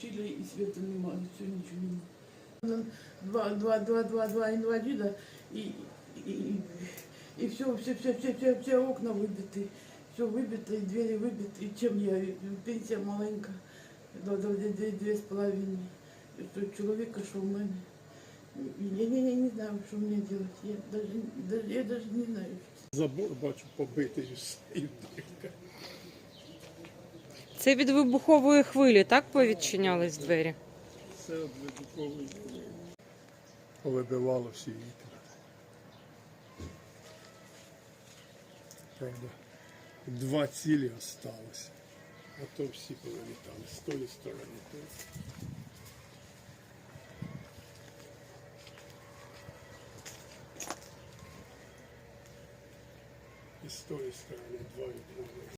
включили і світу немає, все нічого немає. Нам Два, два, два, два, два інваліда і, і, і, і все, все, все, все, все, все окна вибиті, все вибито, і двері вибиті. І чим я, пенсія маленька, до, до, дві, дві, дві з половиною. І що чоловіка, що в мене. І Я, я, я не знаю, що мені робити. Я даже, даже, я даже не знаю. Забор бачу побитий все, і тільки. Це від вибухової хвилі, так повідчинялись двері? Все від вибухової хвилі. Повибивало всі вікна. Правда, два цілі осталось. А то всі повилітали з тої сторони. І з тої сторони два вікна.